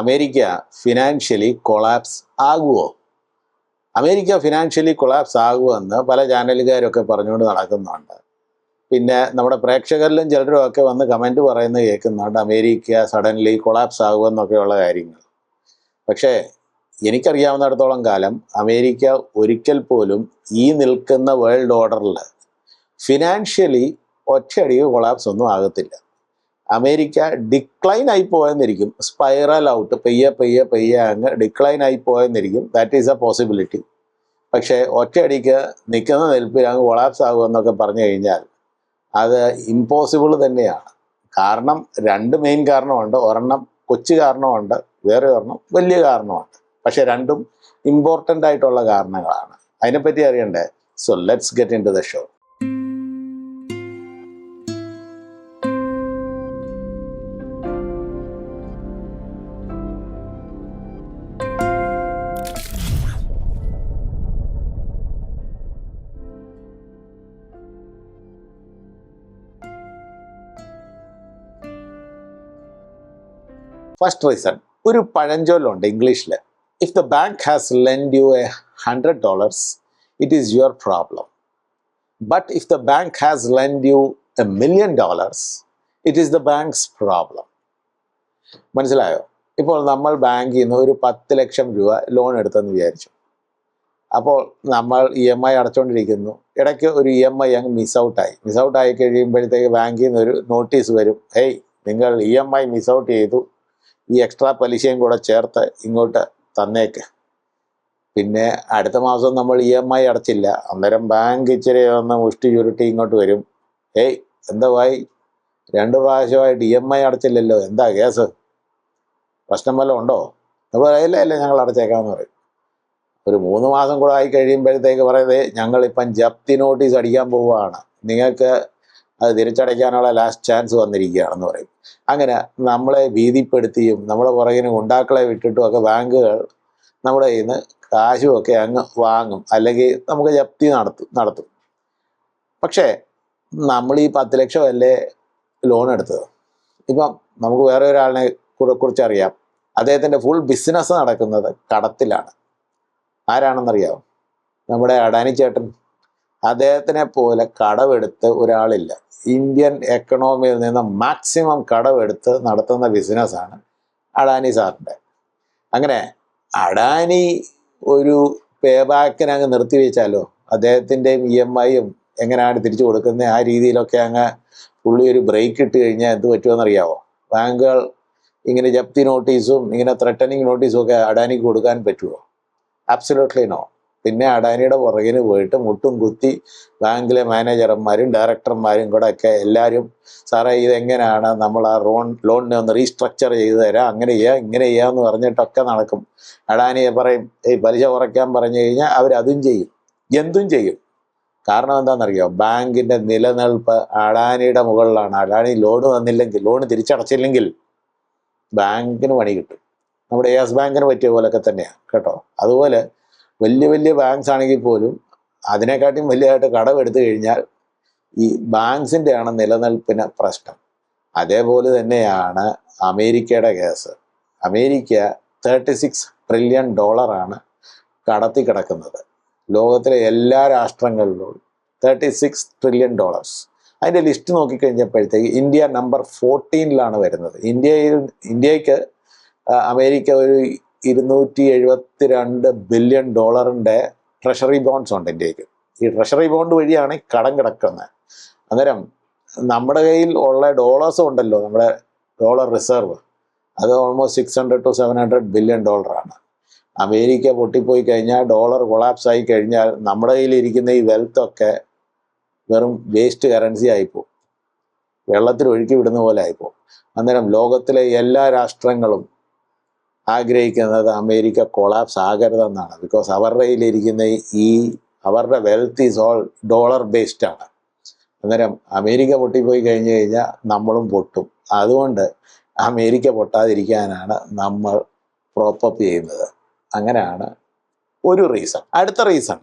America financially collapse ആകുമോ America financially collapse ആകുമെന്ന് പല ചാനലുകാരൊക്കെ പറഞ്ഞുകൊണ്ട് നടക്കുന്നുണ്ട്. പിന്നെ നമ്മുടെ പ്രേക്ഷകരിലും ചിലരും ഒക്കെ വന്ന് കമന്റ് പറയുന്നത് കേൾക്കുന്നുണ്ട് അമേരിക്ക സഡൻലി കൊളാപ്സ് ആകുമെന്നൊക്കെയുള്ള കാര്യങ്ങൾ. പക്ഷേ എനിക്കറിയാവുന്നിടത്തോളം കാലം അമേരിക്ക ഒരിക്കൽ പോലും ഈ നിൽക്കുന്ന വേൾഡ് ഓർഡറിൽ ഫിനാൻഷ്യലി ഒറ്റയടിക്ക് കൊളാപ്സ് ഒന്നും ആകത്തില്ല. അമേരിക്ക ഡിക്ലൈൻ ആയി പോയെന്നിരിക്കും. സ്പൈറൽ ഔട്ട് പെയ്യെ പെയ്യെ പെയ്യെ അങ്ങ് ഡിക്ലൈൻ ആയി പോയെന്നിരിക്കും. ദാറ്റ് ഈസ് എ പോസിബിലിറ്റി പക്ഷേ ഒറ്റയടിക്ക് നിൽക്കുന്ന നിൽപ്പിൽ അങ്ങ് കൊളാപ്സ് ആകുമെന്നൊക്കെ പറഞ്ഞു കഴിഞ്ഞാൽ അത് ഇമ്പോസിബിൾ തന്നെയാണ്. കാരണം രണ്ട് മെയിൻ കാരണമുണ്ട്. ഒരെണ്ണം കൊച്ചു കാരണമുണ്ട്. വേറെ ഒരെണ്ണം വലിയ കാരണമുണ്ട്. പക്ഷെ രണ്ടും ഇമ്പോർട്ടന്റ് ആയിട്ടുള്ള കാരണങ്ങളാണ്. അതിനെപ്പറ്റി അറിയണ്ടേ? So let's get into the show first reason ഒരു പഴഞ്ചൊല്ലുണ്ട് ഇംഗ്ലീഷിൽ if the bank has lend you a hundred dollars it is your problem but if the bank has lend you a million dollars it is the bank's problem മനസ്സിലായോ? ഇപ്പോൾ നമ്മൾ ബാങ്കിൽ നിന്ന് ഒരു പത്ത് ലക്ഷം രൂപ ലോൺ എടുത്തെന്ന് വിചാരിച്ചു. അപ്പോൾ നമ്മൾ ഇ എം ഐ അടച്ചുകൊണ്ടിരിക്കുന്നു ഇടയ്ക്ക് ഒരു ഇ എം ഐ അങ്ങ് മിസ് ഔട്ടായി മിസ് ഔട്ടായി കഴിയുമ്പോഴത്തേക്ക് ബാങ്കിൽ നിന്ന് ഒരു നോട്ടീസ് വരും. ഹേയ് നിങ്ങൾ E M I miss out ചെയ്തു. ഈ എക്സ്ട്രാ പലിശയും കൂടെ ചേർത്ത് ഇങ്ങോട്ട് തന്നേക്ക്. പിന്നെ അടുത്ത മാസം നമ്മൾ ഇ എം ഐ അടച്ചില്ല. അന്നേരം ബാങ്ക് ഇച്ചിരി ഒന്ന് മുഷ്ടി ചുരുട്ടി ഇങ്ങോട്ട് വരും. ഏയ് എന്താ വായി? രണ്ട് പ്രാവശ്യമായിട്ട് ഇ എം ഐ അടച്ചില്ലല്ലോ. എന്താ കേസ് പ്രശ്നം വല്ലതും ഉണ്ടോ? അപ്പോൾ ഇല്ല ഇല്ല ഞങ്ങൾ അടച്ചേക്കാമെന്ന് പറയും. ഒരു മൂന്ന് മാസം കൂടെ ആയി കഴിയുമ്പോഴത്തേക്ക് പറയുന്നത് ഞങ്ങളിപ്പം ജപ്തി നോട്ടീസ് അടിക്കാൻ പോവുകയാണ്. നിങ്ങൾക്ക് അത് തിരിച്ചടയ്ക്കാനുള്ള ലാസ്റ്റ് ചാൻസ് വന്നിരിക്കുകയാണെന്ന് പറയും. അങ്ങനെ നമ്മളെ ഭീതിപ്പെടുത്തിയും നമ്മളെ പുറകിന് ഉണ്ടാക്കളെ വിട്ടിട്ടും ഒക്കെ ബാങ്കുകൾ നമ്മുടെ കയ്യിൽ നിന്ന് കാശുമൊക്കെ അങ്ങ് വാങ്ങും. അല്ലെങ്കിൽ നമുക്ക് ജപ്തി നടത്തും നടത്തും. പക്ഷേ നമ്മൾ ഈ പത്ത് ലക്ഷം അല്ലേ ലോൺ എടുത്തത്? ഇപ്പം നമുക്ക് വേറെ ഒരാളിനെ കുറിച്ച് കുറിച്ചറിയാം അദ്ദേഹത്തിന്റെ ഫുൾ ബിസിനസ് നടക്കുന്നത് കടത്തിലാണ്. ആരാണെന്നറിയാമോ നമ്മുടെ അഡാനി ചേട്ടൻ. അദ്ദേഹത്തിനെ പോലെ കടമെടുത്ത് ഒരാളില്ല. ഇന്ത്യൻ എക്കണോമിയിൽ നിന്ന് മാക്സിമം കടമെടുത്ത് നടത്തുന്ന ബിസിനസ്സാണ് അഡാനി സാറിന്റെ. അങ്ങനെ അഡാനി ഒരു പേ ബാക്കിന് അങ്ങ് നിർത്തിവെച്ചാലോ? അദ്ദേഹത്തിന്റെയും ഇ എം ഐയും എങ്ങനെയാണ് തിരിച്ചു കൊടുക്കുന്നത്? ആ രീതിയിലൊക്കെ അങ്ങ് പുള്ളി ഒരു ബ്രേക്ക് ഇട്ട് കഴിഞ്ഞാൽ എന്ത് പറ്റുമെന്നറിയാവോ? ബാങ്കുകൾ ഇങ്ങനെ ജപ്തി നോട്ടീസും ഇങ്ങനെ ത്രട്ടനിങ് നോട്ടീസും ഒക്കെ അഡാനിക്ക് കൊടുക്കാൻ പറ്റുമോ ആബ്സല്യൂട്ട്ലി നോ പിന്നെ അഡാനിയുടെ പുറകിന് പോയിട്ട് മുട്ടും കുത്തി ബാങ്കിലെ മാനേജർമാരും ഡയറക്ടർമാരും കൂടെ ഒക്കെ എല്ലാവരും സാറേ ഇതെങ്ങനെയാണ്? നമ്മൾ ആ ലോൺ ലോണിനെ ഒന്ന് റീസ്ട്രക്ചർ ചെയ്തു തരാം. അങ്ങനെ ചെയ്യാം ഇങ്ങനെ ചെയ്യാമെന്ന് പറഞ്ഞിട്ടൊക്കെ നടക്കും. അഡാനിയെ പറയും ഈ പലിശ കുറയ്ക്കാൻ പറഞ്ഞു കഴിഞ്ഞാൽ അവരതും ചെയ്യും. എന്തും ചെയ്യും. കാരണം എന്താണെന്നറിയോ? ബാങ്കിന്റെ നിലനിൽപ്പ് അഡാനിയുടെ മുകളിലാണ്. അഡാനി ലോൺ തന്നില്ലെങ്കിൽ ലോൺ തിരിച്ചടച്ചില്ലെങ്കിൽ ബാങ്കിന് പണി കിട്ടും. നമ്മുടെ യെസ് ബാങ്കിന് പറ്റിയ പോലൊക്കെ തന്നെയാണ് കേട്ടോ? അതുപോലെ വലിയ വലിയ ബാങ്ക്സ് ആണെങ്കിൽ പോലും അതിനെക്കാട്ടിയും വലിയതായിട്ട് കടമെടുത്തു കഴിഞ്ഞാൽ ഈ ബാങ്ക്സിന്റെയാണ് നിലനിൽപ്പിന് പ്രശ്നം. അതേപോലെ തന്നെയാണ് അമേരിക്കയുടെ case. America thirty six trillion ഡോളറാണ് കടത്തി കിടക്കുന്നത്. ലോകത്തിലെ എല്ലാ രാഷ്ട്രങ്ങളിലും തേർട്ടി സിക്സ് ട്രില്യൺ ഡോളേഴ്സ് അതിന്റെ ലിസ്റ്റ് നോക്കിക്കഴിഞ്ഞപ്പോഴത്തേക്ക് ഇന്ത്യ നമ്പർ ഫോർട്ടീനിലാണ് വരുന്നത്. ഇന്ത്യയിൽ ഇന്ത്യയ്ക്ക് അമേരിക്ക ഒരു ഇരുന്നൂറ്റി എഴുപത്തി രണ്ട് ബില്യൺ ഡോളറിന്റെ ട്രഷറി ബോണ്ട്സ് ഉണ്ട് ഇന്ത്യയ്ക്ക്. ഈ ട്രഷറി ബോണ്ട് വഴിയാണ് കടം കിടക്കുന്നത്. അന്നേരം നമ്മുടെ കയ്യിൽ ഉള്ള ഡോളേഴ്സും ഉണ്ടല്ലോ നമ്മുടെ ഡോളർ റിസർവ്. അത് almost six hundred to seven hundred billion ഡോളറാണ് അമേരിക്ക പൊട്ടിപ്പോയി കഴിഞ്ഞാൽ ഡോളർ കൊളാപ്സ് ആയി കഴിഞ്ഞാൽ നമ്മുടെ കയ്യിൽ ഇരിക്കുന്ന ഈ വെൽത്തൊക്കെ വെറും വേസ്റ്റ് കറൻസി ആയിപ്പോവും. വെള്ളത്തിൽ ഒഴുക്കി വിടുന്ന പോലെ ആയിപ്പോവും. അന്നേരം ലോകത്തിലെ എല്ലാ രാഷ്ട്രങ്ങളും ആഗ്രഹിക്കുന്നത് അമേരിക്ക കൊളാപ്സ് ആകരുതെന്നാണ്. ബിക്കോസ് അവരുടെ കയ്യിലിരിക്കുന്ന ഈ അവരുടെ wealth is all dollar based ആണ്. അന്നേരം അമേരിക്ക പൊട്ടിപ്പോയി കഴിഞ്ഞു കഴിഞ്ഞാൽ നമ്മളും പൊട്ടും. അതുകൊണ്ട് അമേരിക്ക പൊട്ടാതിരിക്കാനാണ് നമ്മൾ പ്രോപ്പപ്പ് ചെയ്യുന്നത്. അങ്ങനെയാണ് ഒരു റീസൺ അടുത്ത റീസൺ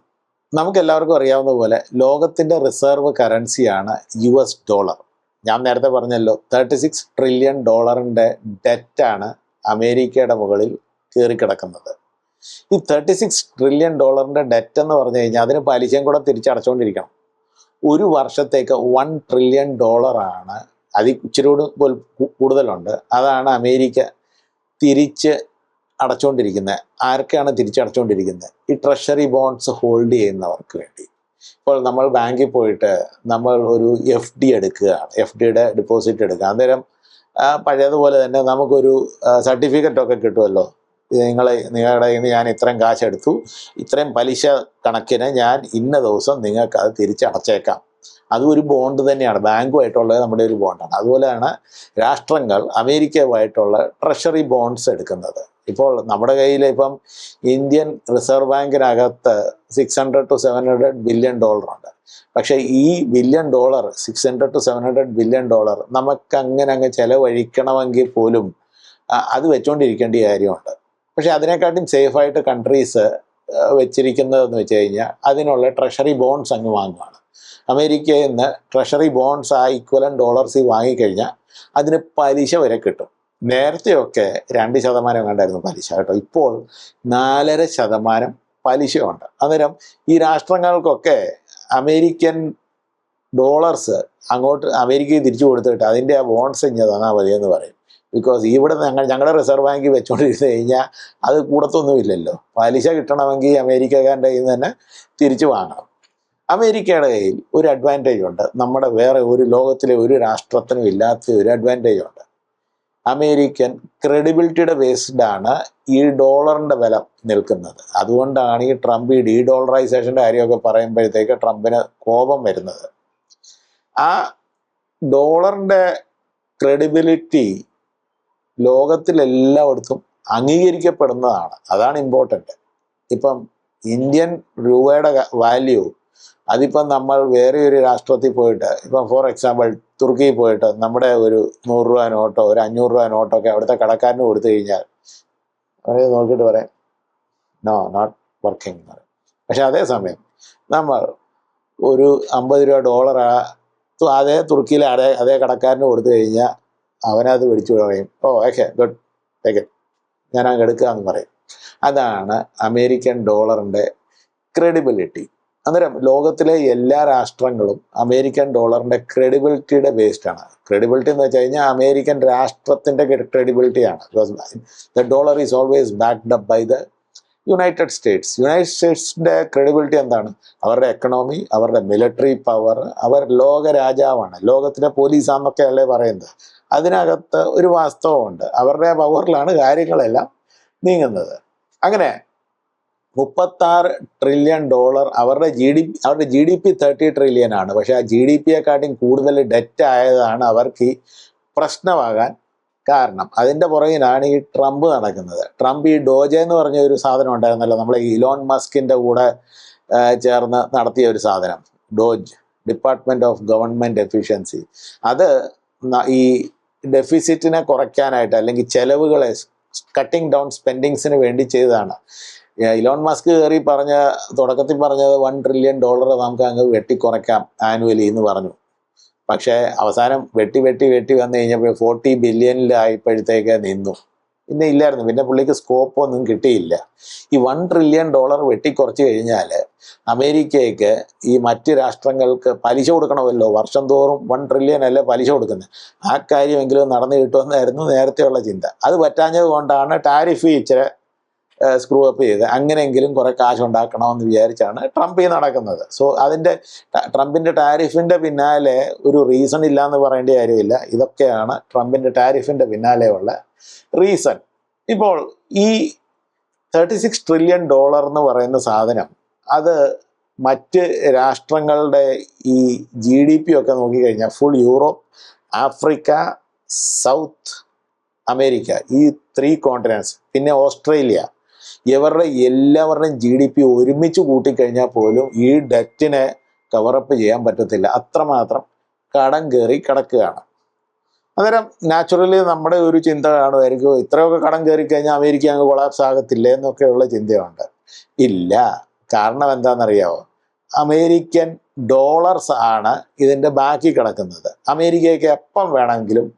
നമുക്ക് എല്ലാവർക്കും അറിയാവുന്ന പോലെ ലോകത്തിന്റെ റിസർവ് കറൻസിയാണ് യു എസ് ഡോളർ ഞാൻ നേരത്തെ പറഞ്ഞല്ലോ തേർട്ടി സിക്സ് ട്രില്യൺ ഡോളറിന്റെ ഡെറ്റാണ് അമേരിക്കയുടെ മുകളിൽ കയറിക്കിടക്കുന്നത്. ഈ തേർട്ടി സിക്സ് ട്രില്യൺ ഡോളറിന്റെ ഡെറ്റ് എന്ന് പറഞ്ഞു കഴിഞ്ഞാൽ അതിന് പലിശയും കൂടെ തിരിച്ചടച്ചുകൊണ്ടിരിക്കണം ഒരു വർഷത്തേക്ക് വൺ ട്രില്യൺ ഡോളറാണ് അത് ഇച്ചിരിയോട് കൂടി കൂടുതലുണ്ട്. അതാണ് അമേരിക്ക തിരിച്ച് അടച്ചുകൊണ്ടിരിക്കുന്നത് ആർക്കാണ് തിരിച്ചടച്ചുകൊണ്ടിരിക്കുന്നത് ഈ ട്രഷറി ബോണ്ട്സ് ഹോൾഡ് ചെയ്യുന്നവർക്ക് വേണ്ടി. ഇപ്പോൾ നമ്മൾ ബാങ്കിൽ പോയിട്ട് നമ്മൾ ഒരു എഫ് ഡി എടുക്കുകയാണ്. എഫ് ഡിയുടെ ഡിപ്പോസിറ്റ് എടുക്കുക. അന്നേരം പഴയതുപോലെ തന്നെ നമുക്കൊരു സർട്ടിഫിക്കറ്റ് ഒക്കെ കിട്ടുമല്ലോ. നിങ്ങളെ നിങ്ങളുടെ ഞാൻ ഇത്രയും കാശെടുത്തു. ഇത്രയും പലിശ കണക്കിന് ഞാൻ ഇന്ന ദിവസം നിങ്ങൾക്ക് അത് തിരിച്ചടച്ചേക്കാം. അതും ഒരു ബോണ്ട് തന്നെയാണ്. ബാങ്കുമായിട്ടുള്ളത് നമ്മുടെ ഒരു ബോണ്ടാണ് അതുപോലെയാണ് രാഷ്ട്രങ്ങൾ അമേരിക്കയുമായിട്ടുള്ള ട്രഷറി ബോണ്ട്സ് എടുക്കുന്നത്. ഇപ്പോൾ നമ്മുടെ കയ്യിൽ ഇപ്പം Indian reserve ബാങ്കിനകത്ത് six hundred to seven hundred billion ഉണ്ട്. പക്ഷേ ഈ billion dollar six hundred to seven hundred billion dollar നമുക്ക് അങ്ങനെ അങ്ങ് ചെലവഴിക്കണമെങ്കിൽ പോലും അത് വെച്ചുകൊണ്ടിരിക്കേണ്ട കാര്യമുണ്ട്. പക്ഷേ അതിനെക്കാട്ടും സേഫായിട്ട് കൺട്രീസ് വെച്ചിരിക്കുന്നതെന്ന് വെച്ച് കഴിഞ്ഞാൽ അതിനുള്ള ട്രഷറി ബോൺസ് അങ്ങ് വാങ്ങുകയാണ് അമേരിക്കയിൽ നിന്ന് ട്രഷറി ബോൺസ് ആ ഇക്വലൻ ഡോളേഴ്സ് വാങ്ങിക്കഴിഞ്ഞാൽ അതിന് പലിശ വരെ കിട്ടും. നേരത്തെയൊക്കെ രണ്ട് ശതമാനം കണ്ടായിരുന്നു പലിശ കേട്ടോ. ഇപ്പോൾ നാലര ശതമാനം പലിശയുണ്ട്. അന്നേരം ഈ രാഷ്ട്രങ്ങൾക്കൊക്കെ അമേരിക്കൻ ഡോളേഴ്സ് അങ്ങോട്ട് അമേരിക്കയിൽ തിരിച്ചു കൊടുത്തിട്ട് അതിന്റെ ആ ബോൺസ് ഇഞ്ഞ് തന്നാൽ മതി എന്ന് പറയും. ബിക്കോസ് ഇവിടെ ഞങ്ങൾ ഞങ്ങളുടെ റിസർവ് ബാങ്കിൽ വെച്ചുകൊണ്ടിരുന്ന് കഴിഞ്ഞാൽ അത് കൂടത്തൊന്നുമില്ലല്ലോ. പലിശ കിട്ടണമെങ്കിൽ അമേരിക്കക്കാരുടെ കയ്യിൽ നിന്ന് തന്നെ തിരിച്ചു വാങ്ങണം. അമേരിക്കയുടെ കയ്യിൽ ഒരു അഡ്വാന്റേജ് ഉണ്ട്. നമ്മുടെ വേറെ ഒരു ലോകത്തിലെ ഒരു രാഷ്ട്രത്തിനും ഇല്ലാത്ത ഒരു അഡ്വാന്റേജ് ഉണ്ട്. അമേരിക്കൻ ക്രെഡിബിലിറ്റിയുടെ ബേസ്ഡാണ് ഈ ഡോളറിന്റെ വില നിൽക്കുന്നത്. അതുകൊണ്ടാണ് ഈ ട്രംപ് ഈ ഡീ ഡോളറൈസേഷന്റെ കാര്യമൊക്കെ പറയുമ്പോഴത്തേക്ക് ട്രംപിന് കോപം വരുന്നത്. ആ ഡോളറിന്റെ ക്രെഡിബിലിറ്റി ലോകത്തിലെല്ലായിടത്തും അംഗീകരിക്കപ്പെടുന്നതാണ്. അതാണ് ഇമ്പോർട്ടന്റ് ഇപ്പം ഇന്ത്യൻ രൂപയുടെ വാല്യൂ അതിപ്പം നമ്മൾ വേറെ ഒരു രാഷ്ട്രത്തിൽ പോയിട്ട് ഇപ്പം ഫോർ എക്സാമ്പിൾ തുർക്കിയിൽ പോയിട്ട് നമ്മുടെ ഒരു നൂറ് രൂപ നോട്ടോ ഒരു അഞ്ഞൂറ് രൂപ നോട്ടോ ഒക്കെ അവിടുത്തെ കടക്കാരന് കൊടുത്തു കഴിഞ്ഞാൽ അവരെ നോക്കിയിട്ട് പറയാം നോ നോട്ട് വർക്കിംഗ് എന്ന് പറയും. പക്ഷെ അതേസമയം നമ്മൾ ഒരു അമ്പത് രൂപ ഡോളർ അതേ തുർക്കിയിലെ അതേ അതേ കടക്കാരന് കൊടുത്തു കഴിഞ്ഞാൽ അവനത് പിടിച്ചു പറയും ഓ ഓക്കെ ഗുഡ് ടേക്ക് ഞാൻ അങ്ങ് എടുക്കുക എന്ന് പറയും. അതാണ് അമേരിക്കൻ ഡോളറിന്റെ ക്രെഡിബിലിറ്റി അന്നേരം ലോകത്തിലെ എല്ലാ രാഷ്ട്രങ്ങളും അമേരിക്കൻ ഡോളറിന്റെ ക്രെഡിബിലിറ്റിയുടെ ബേസ്ഡ് ആണ്. ക്രെഡിബിലിറ്റി എന്ന് വെച്ച് കഴിഞ്ഞാൽ അമേരിക്കൻ രാഷ്ട്രത്തിന്റെ ക്രെഡിബിലിറ്റിയാണ് the dollar is always backed up by the United States United സ്റ്റേറ്റ്സിന്റെ credibility എന്താണ്? അവരുടെ എക്കണോമി അവരുടെ മിലിറ്ററി പവർ അവർ ലോക രാജാവാണ്. ലോകത്തിലെ പോലീസാന്നൊക്കെയല്ലേ പറയുന്നത്? അതിനകത്ത് ഒരു വാസ്തവമുണ്ട്. അവരുടെ പവറിലാണ് കാര്യങ്ങളെല്ലാം നീങ്ങുന്നത്. അങ്ങനെ മുപ്പത്താറ് ട്രില്യൺ ഡോളർ അവരുടെ ജി ഡി അവരുടെ G D P thirty trillion ആണ്. പക്ഷേ ആ ജി ഡി പിയെക്കാട്ടിയും കൂടുതൽ ഡെറ്റ് ആയതാണ് അവർക്ക് ഈ പ്രശ്നമാകാൻ കാരണം. അതിന്റെ പുറകിലാണ് ഈ ട്രംപ് നടക്കുന്നത്. ട്രംപ് ഈ ഡോജ എന്ന് പറഞ്ഞ ഒരു സാധനം ഉണ്ടായിരുന്നല്ലോ. നമ്മളെ ഇലോൺ മസ്കിന്റെ കൂടെ ചേർന്ന് നടത്തിയ ഒരു സാധനം. DOGE department of government efficiency അത് ഈ ഡെഫിസിറ്റിനെ കുറയ്ക്കാനായിട്ട് അല്ലെങ്കിൽ ചെലവുകളെ കട്ടിങ് ഡൗൺ സ്പെൻഡിങ്സിന് വേണ്ടി ചെയ്തതാണ്. ഇലോൺ മസ്ക് കയറി പറഞ്ഞ തുടക്കത്തിൽ പറഞ്ഞത് വൺ ട്രില്യൺ ഡോളർ നമുക്ക് അങ്ങ് വെട്ടിക്കുറയ്ക്കാം ആനുവലി എന്ന് പറഞ്ഞു. പക്ഷേ അവസാനം വെട്ടി വെട്ടി വെട്ടി വന്നു കഴിഞ്ഞപ്പോൾ ഫോർട്ടി ബില്യണിലായപ്പോഴത്തേക്ക് നിന്നു. പിന്നെ ഇല്ലായിരുന്നു. പിന്നെ പുള്ളിക്ക് സ്കോപ്പ് ഒന്നും കിട്ടിയില്ല. ഈ വൺ ട്രില്യൺ ഡോളർ വെട്ടിക്കുറച്ച് കഴിഞ്ഞാൽ അമേരിക്കയ്ക്ക് ഈ മറ്റ് രാഷ്ട്രങ്ങൾക്ക് പലിശ കൊടുക്കണമല്ലോ. വർഷം തോറും വൺ ട്രില്യൺ അല്ല പലിശ കൊടുക്കുന്നത് ആ കാര്യമെങ്കിലും നടന്നു കിട്ടുമെന്നായിരുന്നു നേരത്തെയുള്ള ചിന്ത. അത് പറ്റാഞ്ഞത് കൊണ്ടാണ് ടാരിഫ് ഇച്ചിരി സ്ക്രൂ അപ്പ് ചെയ്ത് അങ്ങനെയെങ്കിലും കുറെ കാശ് ഉണ്ടാക്കണമെന്ന് വിചാരിച്ചാണ് ട്രംപ് ഈ നടക്കുന്നത്. സോ അതിന്റെ ട്രംപിന്റെ ടാരിഫിന്റെ പിന്നാലെ ഒരു റീസൺ ഇല്ല എന്ന് പറയേണ്ട കാര്യമില്ല. ഇതൊക്കെയാണ് ട്രംപിന്റെ ടാരിഫിന്റെ പിന്നാലെയുള്ള റീസൺ ഇപ്പോൾ ഈ തേർട്ടി സിക്സ് ട്രില്യൺ ഡോളർ എന്ന് പറയുന്ന സാധനം അത് മറ്റ് രാഷ്ട്രങ്ങളുടെ ഈ ജി ഡി പി ഒക്കെ നോക്കിക്കഴിഞ്ഞാൽ full Europe Africa south America ഈ ത്രീ കോണ്ടിനൻസ് പിന്നെ ഓസ്ട്രേലിയ ഇവരുടെ എല്ലാവരുടെയും ജി ഡി പി ഒരുമിച്ച് കൂട്ടിക്കഴിഞ്ഞാൽ പോലും ഈ ഡെറ്റിനെ കവറപ്പ് ചെയ്യാൻ പറ്റത്തില്ല. അത്രമാത്രം കടം കയറി കിടക്കുകയാണ്. അന്നേരം നാച്ചുറലി നമ്മുടെ ഒരു ചിന്ത കാണുമായിരിക്കും ഇത്രയൊക്കെ കടം കയറി കഴിഞ്ഞാൽ അമേരിക്ക അങ്ങ് കൊളാപ്സ് ആകത്തില്ലേ എന്നൊക്കെയുള്ള ചിന്തയുണ്ട്. ഇല്ല. കാരണം എന്താണെന്നറിയാവോ? അമേരിക്കൻ ഡോളർസ് ആണ് ഇതിന്റെ ബാക്കി കിടക്കുന്നത്. അമേരിക്കയ്ക്ക് എപ്പം വേണമെങ്കിലും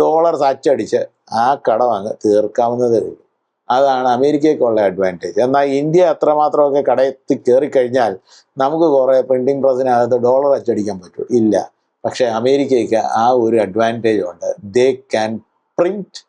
ഡോളർസ് അച്ചടിച്ച് ആ കടം അങ്ങ് തീർക്കാവുന്നതേ ഉള്ളൂ. അതാണ് അമേരിക്കയ്ക്കുള്ള അഡ്വാന്റേജ് എന്നാൽ ഇന്ത്യ അത്രമാത്രമൊക്കെ കടത്തി കയറി കഴിഞ്ഞാൽ നമുക്ക് കുറേ പ്രിന്റിംഗ് പ്രസ്സിനകത്ത് ഡോളർ അച്ചടിക്കാൻ പറ്റും. ഇല്ല. പക്ഷേ അമേരിക്കയ്ക്ക് ആ ഒരു അഡ്വാന്റേജ് ഉണ്ട്. They can print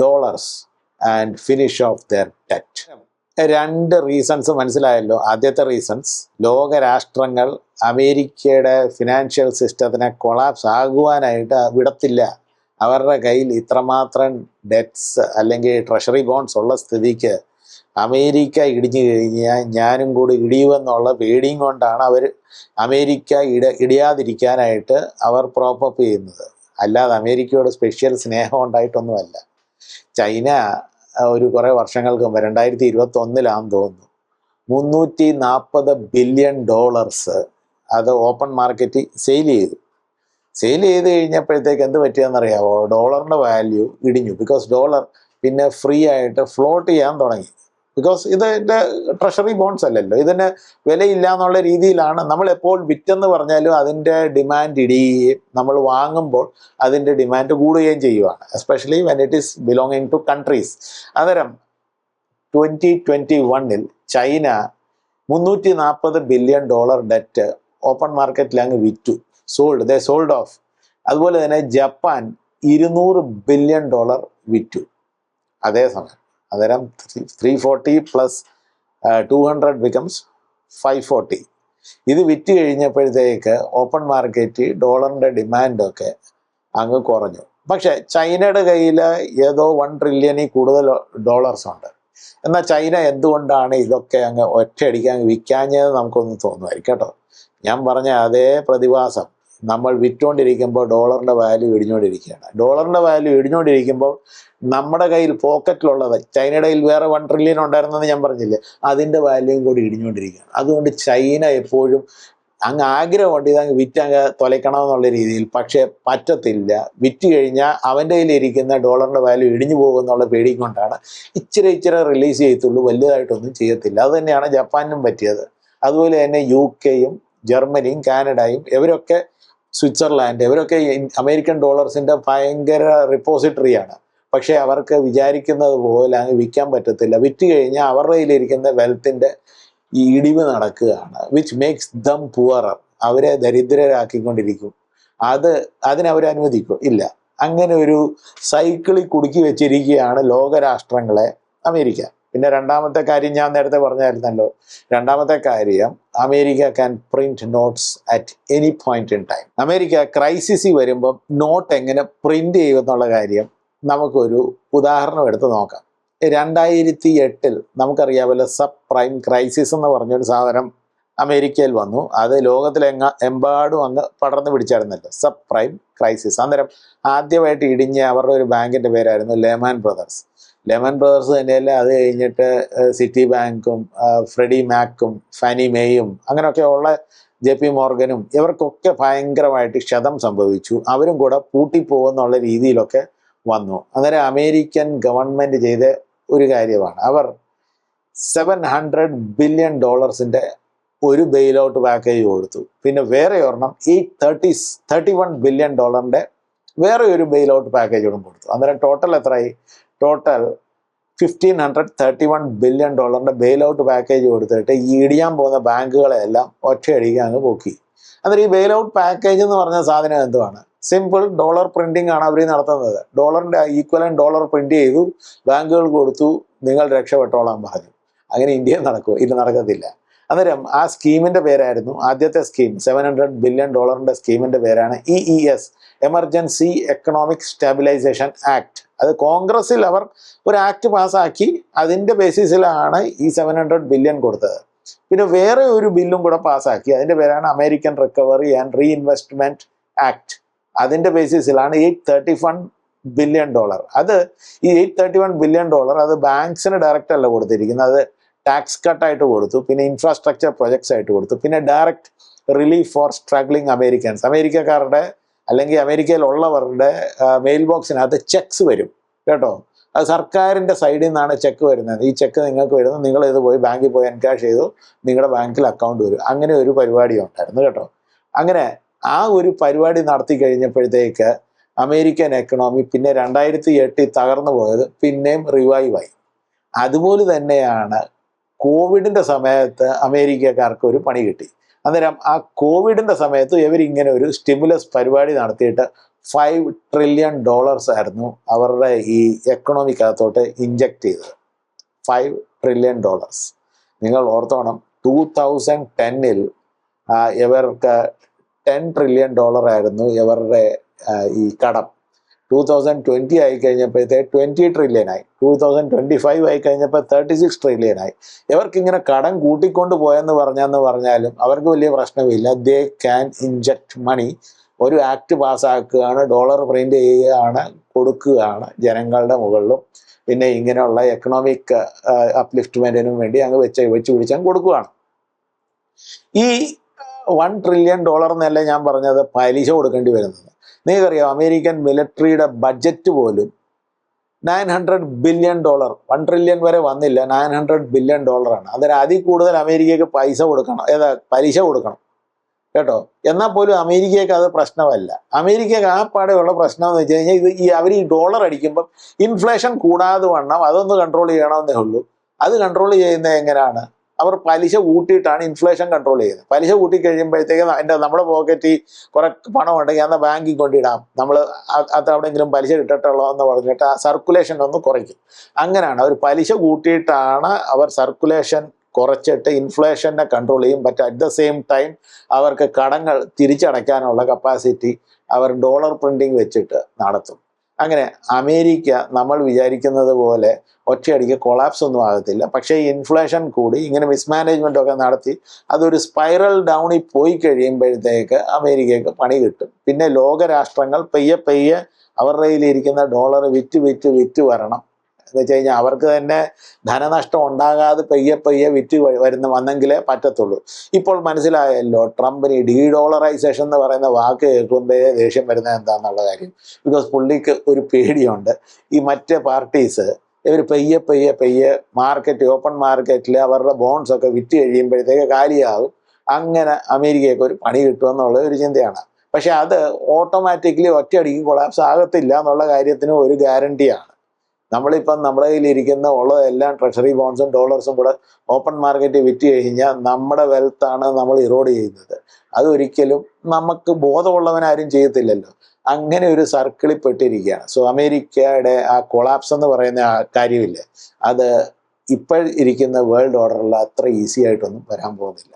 dollars and finish off their debt രണ്ട് റീസൺസ് മനസ്സിലായല്ലോ. ആദ്യത്തെ റീസൺസ് ലോകരാഷ്ട്രങ്ങൾ അമേരിക്കയുടെ ഫിനാൻഷ്യൽ സിസ്റ്റത്തിനെ കൊളാപ്സ് ആകുവാനായിട്ട് വിടത്തില്ല. അവരുടെ കയ്യിൽ ഇത്രമാത്രം ഡെറ്റ്സ് അല്ലെങ്കിൽ ട്രഷറി ബോൺസ് ഉള്ള സ്ഥിതിക്ക് അമേരിക്ക ഇടിഞ്ഞു കഴിഞ്ഞാൽ ഞാനും കൂടി ഇടിയുമെന്നുള്ള പേടിയും കൊണ്ടാണ് അവർ അമേരിക്ക ഇട ഇടിയാതിരിക്കാനായിട്ട് അവർ പ്രോപ്പപ്പ് ചെയ്യുന്നത്. അല്ലാതെ അമേരിക്കയോട് സ്പെഷ്യൽ സ്നേഹം ഉണ്ടായിട്ടൊന്നുമല്ല. ചൈന ഒരു കുറേ വർഷങ്ങൾക്ക് മുമ്പ് രണ്ടായിരത്തി ഇരുപത്തി ഒന്നിലാണെന്ന് തോന്നുന്നു. മുന്നൂറ്റി നാൽപ്പത് ബില്യൺ ഡോളേഴ്സ് അത് ഓപ്പൺ മാർക്കറ്റിൽ സെയിൽ ചെയ്തു. സെയിൽ ചെയ്ത് കഴിഞ്ഞപ്പോഴത്തേക്ക് എന്ത് പറ്റിയെന്നറിയാമോ ഡോളറിന്റെ വാല്യൂ ഇടിഞ്ഞു. ബിക്കോസ് ഡോളർ പിന്നെ ഫ്രീ ആയിട്ട് ഫ്ലോട്ട് ചെയ്യാൻ തുടങ്ങി. ബിക്കോസ് ഇതിന്റെ ട്രഷറി ബോൺസ് അല്ലല്ലോ. ഇതിന് വിലയില്ല എന്നുള്ള രീതിയിലാണ് നമ്മൾ എപ്പോൾ വിറ്റെന്ന് പറഞ്ഞാലും അതിന്റെ ഡിമാൻഡ് ഇടിയുകയും നമ്മൾ വാങ്ങുമ്പോൾ അതിന്റെ ഡിമാൻഡ് കൂടുകയും ചെയ്യുവാണ്. Especially when it is belonging to countries അന്നേരം ട്വന്റി ട്വന്റി വണ്ണിൽ ചൈന മുന്നൂറ്റി നാൽപ്പത് ബില്യൺ ഡോളർ ഡെറ്റ് ഓപ്പൺ മാർക്കറ്റിൽ അങ്ങ് വിറ്റു. സോൾഡ് ദേ സോൾഡ് ഓഫ് അതുപോലെ തന്നെ ജപ്പാൻ ഇരുന്നൂറ് ബില്യൺ ഡോളർ വിറ്റു. അതേസമയം അന്നേരം three forty plus two hundred becomes five forty ഇത് വിറ്റ് കഴിഞ്ഞപ്പോഴത്തേക്ക് ഓപ്പൺ മാർക്കറ്റ് ഡോളറിന്റെ ഡിമാൻഡൊക്കെ അങ്ങ് കുറഞ്ഞു. പക്ഷേ ചൈനയുടെ കയ്യിൽ ഏതോ വൺ ട്രില്യണിൽ കൂടുതൽ ഡോളേഴ്സ് ഉണ്ട്. എന്നാൽ ചൈന എന്തുകൊണ്ടാണ് ഇതൊക്കെ അങ്ങ് ഒറ്റയടിക്കാൻ വിൽക്കാഞ്ഞത് നമുക്കൊന്ന് തോന്നുമായിരിക്കും കേട്ടോ. ഞാൻ പറഞ്ഞ അതേ പ്രതിഭാസം നമ്മൾ വിറ്റുകൊണ്ടിരിക്കുമ്പോൾ ഡോളറിന്റെ വാല്യൂ ഇടിഞ്ഞുകൊണ്ടിരിക്കുകയാണ് ഡോളറിന്റെ വാല്യൂ ഇടിഞ്ഞുകൊണ്ടിരിക്കുമ്പോൾ നമ്മുടെ കയ്യിൽ പോക്കറ്റിലുള്ളത് ചൈനയുടെ കയ്യിൽ വേറെ വൺ ട്രില്യൺ ഉണ്ടായിരുന്നെന്ന് ഞാൻ പറഞ്ഞില്ലേ അതിന്റെ വാല്യൂയും കൂടി ഇടിഞ്ഞുകൊണ്ടിരിക്കുകയാണ് അതുകൊണ്ട് ചൈന എപ്പോഴും അങ്ങ് ആഗ്രഹമുണ്ട് ഇതങ്ങ് വിറ്റങ്ങ് തൊലയ്ക്കണമെന്നുള്ള രീതിയിൽ. പക്ഷേ പറ്റത്തില്ല. വിറ്റ് കഴിഞ്ഞാൽ അവന്റെ കയ്യിലിരിക്കുന്ന ഡോളറിന്റെ വാല്യൂ ഇടിഞ്ഞു പോകുമെന്നുള്ള പേടി കൊണ്ടാണ് ഇച്ചിരി ഇച്ചിരി റിലീസ് ചെയ്യത്തുള്ളൂ. വലുതായിട്ടൊന്നും ചെയ്യത്തില്ല. അത് തന്നെയാണ് ജപ്പാനും പറ്റിയത്. അതുപോലെ തന്നെ യു കെയും ജർമ്മനിയും കാനഡയും ഇവരൊക്കെ സ്വിറ്റ്സർലാൻഡ്. ഇവരൊക്കെ അമേരിക്കൻ ഡോളർസിന്റെ ഭയങ്കര റിപ്പോസിറ്ററിയാണ്. പക്ഷേ അവർക്ക് വിചാരിക്കുന്നത് പോലെ അങ്ങ് വിൽക്കാൻ പറ്റത്തില്ല. വിറ്റ് കഴിഞ്ഞാൽ അവരുടെ കയ്യിലിരിക്കുന്ന വെൽത്തിന്റെ ഈ ഇടിവ് നടക്കുകയാണ് വിച്ച് മേക്സ് ദം പുവറർ അവരെ ദരിദ്രരാക്കിക്കൊണ്ടിരിക്കും. അത് അതിനവർ അനുവദിക്കും. ഇല്ല. അങ്ങനെ ഒരു സൈക്കിളിൽ കുടുക്കി വെച്ചിരിക്കുകയാണ് ലോകരാഷ്ട്രങ്ങളെ അമേരിക്ക. പിന്നെ രണ്ടാമത്തെ കാര്യം ഞാൻ നേരത്തെ പറഞ്ഞായിരുന്നല്ലോ. രണ്ടാമത്തെ കാര്യം America can print notes at any point in time America crisis വരുമ്പോൾ നോട്ട് എങ്ങനെ പ്രിന്റ് ചെയ്യുമെന്നുള്ള കാര്യം നമുക്കൊരു ഉദാഹരണം എടുത്ത് നോക്കാം. രണ്ടായിരത്തി എട്ടിൽ നമുക്കറിയാമല്ലോ സബ് പ്രൈം ക്രൈസിസ് എന്ന് പറഞ്ഞൊരു സാധനം അമേരിക്കയിൽ വന്നു. അത് ലോകത്തിലെങ്ങ എമ്പാടും അങ്ങ് പടർന്നു പിടിച്ചായിരുന്നല്ലോ. Sub prime crisis. അന്നേരം ആദ്യമായിട്ട് ഇടിഞ്ഞ അവരുടെ ഒരു ബാങ്കിന്റെ പേരായിരുന്നു ലെമാൻ ബ്രദേഴ്സ്. ലെമൺ ബ്രദേഴ്സ് തന്നെയല്ല അത് കഴിഞ്ഞിട്ട് സിറ്റി ബാങ്കും ഫ്രെഡി മാക്കും ഫാനി മേയും അങ്ങനെയൊക്കെ ഉള്ള ജെ പി മോർഗനും ഇവർക്കൊക്കെ ഭയങ്കരമായിട്ട് ക്ഷതം സംഭവിച്ചു. അവരും കൂടെ പൂട്ടിപ്പോകുന്നുള്ള രീതിയിലൊക്കെ വന്നു. അന്നേരം അമേരിക്കൻ ഗവൺമെന്റ് ചെയ്ത ഒരു കാര്യമാണ്. അവർ സെവൻ ഹൺഡ്രഡ് ബില്യൺ ഡോളേഴ്സിന്റെ ഒരു ബെയിൽ ഔട്ട് പാക്കേജ് കൊടുത്തു. പിന്നെ വേറെ ഒരെണ്ണം eight thirty thirty one billion ഡോളറിന്റെ വേറെ ഒരു ബെയിൽ ഔട്ട് പാക്കേജോടും കൊടുത്തു. അന്നേരം ടോട്ടൽ എത്രയായി? Total fifteen hundred thirty one billion ഡോളറിന്റെ ബെയിൽ ഔട്ട് പാക്കേജ് കൊടുത്തിട്ട് ഈ ഇടിയാൻ പോകുന്ന ബാങ്കുകളെല്ലാം എല്ലാം അങ്ങ് പോക്കി. അന്നേരം ഈ ബെയിൽ ഔട്ട് പാക്കേജ് എന്ന് പറഞ്ഞ സാധനം എന്തുവാണ്? സിമ്പിൾ ഡോളർ പ്രിന്റിംഗ് ആണ് അവർ നടത്തുന്നത്. ഡോളറിന്റെ ഈക്വലൻ ഡോളർ പ്രിന്റ് ചെയ്തു ബാങ്കുകൾ കൊടുത്തു നിങ്ങൾ രക്ഷപ്പെട്ടോളാൻ പറഞ്ഞു. അങ്ങനെ ഇന്ത്യയിൽ നടക്കുമോ ഇത് നടക്കത്തില്ല. അന്നേരം ആ സ്കീമിന്റെ പേരായിരുന്നു. ആദ്യത്തെ സ്കീം സെവൻ ഹൺഡ്രഡ് ബില്യൺ ഡോളറിന്റെ സ്കീമിന്റെ പേരാണ് E E S emergency economic stabilisation act അത് കോൺഗ്രസിൽ അവർ ഒരു ആക്ട് പാസ്സാക്കി അതിന്റെ ബേസിസിലാണ് ഈ സെവൻ ഹൺഡ്രഡ് ബില്യൺ കൊടുത്തത്. പിന്നെ വേറെ ഒരു ബില്ലും കൂടെ പാസ്സാക്കി അതിന്റെ പേരാണ് American recovery and reinvestment act അതിന്റെ ബേസിസിലാണ് eight thirty one billion dollar അത് ഈ eight thirty one billion dollar അത് ബാങ്ക്സിന് ഡയറക്റ്റ് അല്ല കൊടുത്തിരിക്കുന്നത്. അത് ടാക്സ് കട്ടായിട്ട് കൊടുത്തു പിന്നെ ഇൻഫ്രാസ്ട്രക്ചർ പ്രൊജക്ട്സ് ആയിട്ട് കൊടുത്തു പിന്നെ direct relief for struggling Americans അമേരിക്കക്കാരുടെ അല്ലെങ്കിൽ അമേരിക്കയിലുള്ളവരുടെ മെയിൽ ബോക്സിനകത്ത് ചെക്സ് വരും കേട്ടോ? അത് സർക്കാരിന്റെ സൈഡിൽ നിന്നാണ് ചെക്ക് വരുന്നത്. ഈ ചെക്ക് നിങ്ങൾക്ക് വരുന്നത് നിങ്ങൾ ഇത് പോയി ബാങ്കിൽ പോയി എൻകാഷ് ചെയ്തു നിങ്ങളുടെ ബാങ്കിൽ അക്കൗണ്ട് വരും. അങ്ങനെ ഒരു പരിപാടി ഉണ്ടായിരുന്നു കേട്ടോ? അങ്ങനെ ആ ഒരു പരിപാടി നടത്തി കഴിഞ്ഞപ്പോഴത്തേക്ക് അമേരിക്കൻ എക്കണോമി പിന്നെ രണ്ടായിരത്തി എട്ടിൽ തകർന്നു പോയത് പിന്നെയും റിവൈവായി അതുപോലെ തന്നെയാണ് കോവിഡിന്റെ സമയത്ത് അമേരിക്കക്കാർക്ക് ഒരു പണി കിട്ടി. അന്നേരം ആ കോവിഡിന്റെ സമയത്ത് ഇവരിങ്ങനെ ഒരു സ്റ്റിമുലസ് പരിപാടി നടത്തിയിട്ട് ഫൈവ് ട്രില്യൺ ഡോളേഴ്സ് ആയിരുന്നു അവരുടെ ഈ എക്കണോമിക്കകത്തോട്ട് ഇഞ്ചക്ട് ചെയ്തത്. ഫൈവ് ട്രില്യൺ ഡോളേഴ്സ് നിങ്ങൾ ഓർത്തോണം ടൂ തൗസൻഡ് ടെന്നിൽ ഇവർക്ക് ടെൻ ട്രില്യൺ ഡോളർ ആയിരുന്നു ഇവരുടെ ഈ കടം. ടൂ തൗസൻഡ് ട്വന്റി ആയി കഴിഞ്ഞപ്പോഴത്തെ ട്വന്റി ട്രില്യൺ ആയി. ടൂ തൗസൻഡ് ട്വന്റി ഫൈവ് ആയി കഴിഞ്ഞപ്പോൾ തേർട്ടി സിക്സ് ട്രില്യൺ ആയി. ഇവർക്ക് ഇങ്ങനെ കടം കൂട്ടിക്കൊണ്ട് പോയെന്ന് പറഞ്ഞെന്ന് പറഞ്ഞാലും അവർക്ക് വലിയ പ്രശ്നമില്ല. ദേ ക്യാൻ ഇൻജക്ട് മണി ഒരു ആക്ട് പാസ്സാക്കുകയാണ് ഡോളർ പ്രിന്റ് ചെയ്യുകയാണ് കൊടുക്കുകയാണ് ജനങ്ങളുടെ മുകളിലും. പിന്നെ ഇങ്ങനെയുള്ള എക്കണോമിക് അപ്ലിഫ്റ്റ്മെന്റിനും വേണ്ടി അങ്ങ് വെച്ച് വെച്ച് പിടിച്ചാൽ കൊടുക്കുകയാണ്. ഈ വൺ ട്രില്യൺ ഡോളർ എന്നല്ല ഞാൻ പറഞ്ഞത്? പലിശ കൊടുക്കേണ്ടി വരുന്നത്. നിങ്ങൾക്കറിയാം അമേരിക്കൻ മിലിറ്ററിയുടെ ബഡ്ജറ്റ് പോലും nine hundred billion dollar one trillion വരെ വന്നില്ല നയൻ ഹൺഡ്രഡ് ബില്യൺ ഡോളറാണ് അതിന് അതിൽ കൂടുതൽ അമേരിക്കയ്ക്ക് പൈസ കൊടുക്കണം ഏതാ പലിശ കൊടുക്കണം. കേട്ടോ? എന്നാൽ പോലും അമേരിക്കയ്ക്ക് അത് പ്രശ്നമല്ല. അമേരിക്കയ്ക്ക് ആ പാടെയുള്ള പ്രശ്നം എന്ന് വെച്ച് കഴിഞ്ഞാൽ ഇത് ഈ അവർ ഈ ഡോളർ അടിക്കുമ്പം ഇൻഫ്ലേഷൻ കൂടാതെ വണ്ണം അതൊന്ന് കൺട്രോൾ ചെയ്യണമെന്നേ ഉള്ളൂ. അത് കൺട്രോൾ ചെയ്യുന്നത് എങ്ങനെയാണ്? അവർ പലിശ കൂട്ടിയിട്ടാണ് ഇൻഫ്ലേഷൻ കൺട്രോൾ ചെയ്യുന്നത്. പലിശ കൂട്ടി കഴിയുമ്പോഴത്തേക്ക് എന്റെ നമ്മുടെ പോക്കറ്റിൽ കുറെ പണം ഉണ്ടെങ്കിൽ അന്ന് ബാങ്കിൽ കൊണ്ടിടാം. നമ്മൾ അത് എവിടെയെങ്കിലും പലിശ കിട്ടട്ടുള്ളൂ എന്ന് പറഞ്ഞിട്ട് ആ സർക്കുലേഷൻ ഒന്ന് കുറയ്ക്കും. അങ്ങനെയാണ് അവർ പലിശ കൂട്ടിയിട്ടാണ് അവർ സർക്കുലേഷൻ കുറച്ചിട്ട് ഇൻഫ്ലേഷനെ കൺട്രോൾ ചെയ്യും. But at the same time അവർക്ക് കടങ്ങൾ തിരിച്ചടയ്ക്കാനുള്ള കപ്പാസിറ്റി അവർ ഡോളർ പ്രിന്റിങ് വെച്ചിട്ട് നടത്തും. അങ്ങനെ അമേരിക്ക നമ്മൾ വിചാരിക്കുന്നത് പോലെ ഒറ്റയടിക്ക് കൊളാപ്സ് ഒന്നും ആകത്തില്ല. പക്ഷേ ഇൻഫ്ലേഷൻ കൂടി ഇങ്ങനെ മിസ്മാനേജ്മെന്റ് ഒക്കെ നടത്തി അതൊരു സ്പൈറൽ ഡൗണിൽ പോയി കഴിയുമ്പോഴത്തേക്ക് അമേരിക്കയ്ക്ക് പണി കിട്ടും. പിന്നെ ലോകരാഷ്ട്രങ്ങൾ പെയ്യെ പെയ്യെ അവരുടെ കയ്യിലിരിക്കുന്ന ഡോളർ വിറ്റ് വിറ്റ് വിറ്റ് വരണം. എന്ന് വെച്ച് കഴിഞ്ഞാൽ അവർക്ക് തന്നെ ധനനഷ്ടം ഉണ്ടാകാതെ പെയ്യെ പെയ്യെ വിറ്റ് വരുന്ന വന്നെങ്കിലേ പറ്റത്തുള്ളൂ. ഇപ്പോൾ മനസ്സിലായല്ലോ ട്രംപിന് ഡീ ഡോളറൈസേഷൻ എന്ന് പറയുന്ന വാക്ക് കേൾക്കുമ്പോഴേ ദേഷ്യം വരുന്നത് എന്താണെന്നുള്ള കാര്യം. ബിക്കോസ് പുള്ളിക്ക് ഒരു പേടിയുണ്ട്. ഈ മറ്റ് പാർട്ടീസ് ഇവർ പെയ്യെ പെയ്യെ പെയ്യെ മാർക്കറ്റ് ഓപ്പൺ മാർക്കറ്റിൽ അവരുടെ ബോൺസ് ഒക്കെ വിറ്റ് കഴിയുമ്പോഴത്തേക്ക് കാലിയാകും അങ്ങനെ അമേരിക്കയ്ക്ക് ഒരു പണി കിട്ടുമെന്നുള്ള ഒരു ചിന്തയാണ്. പക്ഷെ അത് ഓട്ടോമാറ്റിക്കലി ഒറ്റയടിക്ക് കൊളാപ്സ് ആകത്തില്ല എന്നുള്ള കാര്യത്തിന് ഒരു ഗ്യാരണ്ടിയാണ് നമ്മളിപ്പം നമ്മുടെ കയ്യിലിരിക്കുന്ന ഉള്ളതെല്ലാം ട്രഷറി ബോൺസും ഡോളേഴ്സും കൂടെ ഓപ്പൺ മാർക്കറ്റ് വിറ്റ് കഴിഞ്ഞാൽ നമ്മുടെ വെൽത്താണ് നമ്മൾ ഇറോഡ് ചെയ്യുന്നത്. അതൊരിക്കലും നമുക്ക് ബോധമുള്ളവനാരും ചെയ്യത്തില്ലല്ലോ. അങ്ങനെ ഒരു സർക്കിളിൽ പെട്ടിരിക്കുകയാണ്. സോ അമേരിക്കയുടെ ആ കൊളാപ്സ് എന്ന് പറയുന്ന ആ കാര്യമില്ലേ? അത് ഇപ്പോൾ ഇരിക്കുന്ന വേൾഡ് ഓർഡറിൽ അത്ര ഈസി ആയിട്ടൊന്നും വരാൻ പോകുന്നില്ല.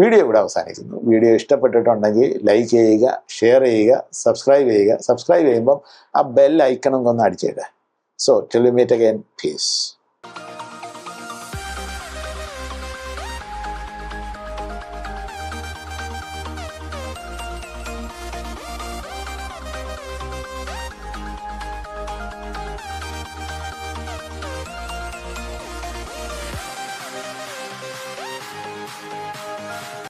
വീഡിയോ ഇവിടെ അവസാനിക്കുന്നു. വീഡിയോ ഇഷ്ടപ്പെട്ടിട്ടുണ്ടെങ്കിൽ ലൈക്ക് ചെയ്യുക ഷെയർ ചെയ്യുക സബ്സ്ക്രൈബ് ചെയ്യുക. സബ്സ്ക്രൈബ് ചെയ്യുമ്പം ആ ബെൽ ഐക്കണും ഒന്ന് അടിച്ചേക്കുക so till we meet again peace